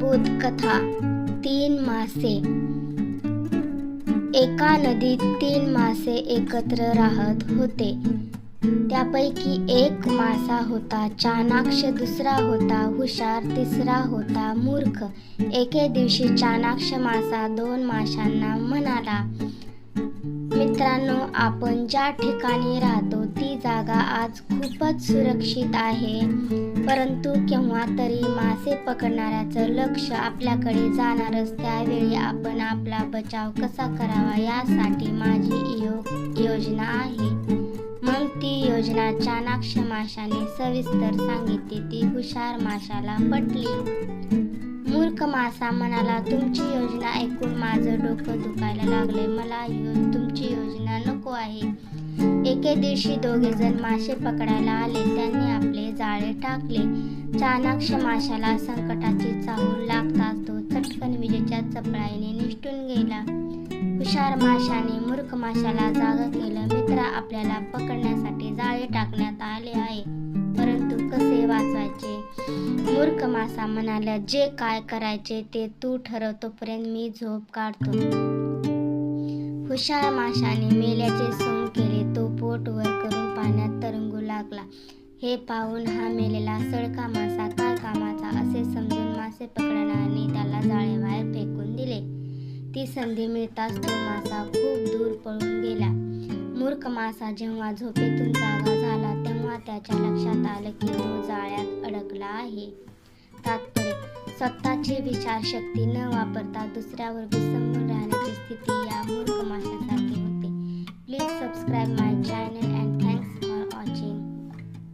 बोधकथा तीन मासे. एका नदीत तीन मासे एकत्र राहत होते. त्यापैकी एक मासा होता चाणाक्ष दुसरा होता हुशार तिसरा होता मूर्ख. एके दिवशी चाणाक्ष मासा दोन माशांना म्हणाला मित्रांनो आपण ज्या ठिकाणी राहतो ती जागा आज खूपच सुरक्षित आहे. परंतु केव्हा तरी मासे पकडणाऱ्याचं लक्ष आपल्याकडे जाणारच त्यावेळी आपण आपला बचाव कसा करावा यासाठी माझी यो योजना आहे. मग ती योजना चाणाक्ष माशाने सविस्तर सांगितली ती हुशार माशाला पटली. मूर्ख मासा म्हणाला तुमची योजना ऐकून माझं डोकं दुखायला लागले मला यो तुमची योजना नको आहे. एके दिवशी दोघे जण मासे पकडायला आले. त्यांनी आपले जाळे टाकले. चाणाक्ष माशाला संकटाची चाहूल लागताच तो चटकन विजेच्या चपळाईने निष्ठून गेला. हुशार माशाने मूर्ख माशाला जाग केलं. मित्र आपल्याला पकडण्यासाठी जाळे टाकण्यात आले आहे. परंतु कसे वाचवायचे मूर्ख मासा म्हणाला जे काय करायचे ते तू ठरवतोपर्यंत मी झोप काढतो. हुशार माशाने मेल्याचे सोन बोट वर करून पाण्यात तरंगू लागला. हे पाहून हा मेलेला सळका मासा काय कामाचा असे समजून मासे पकडण्याने त्याला जाळेबाहेर फेकून दिले. ती संधी मिळताच तो मासा खूप दूर पळून गेला. मूर्ख मासा जेव्हा झोपेतून जागा झाला तेव्हा त्याच्या लक्षात आलं की तो जाळ्यात अडकला आहे. तात्पर्य स्वतःची विचारशक्ती न वापरता दुसऱ्यावर विसंबून राहण्याची स्थिती या मूर्ख माशासारखी होते please subscribe my channel. And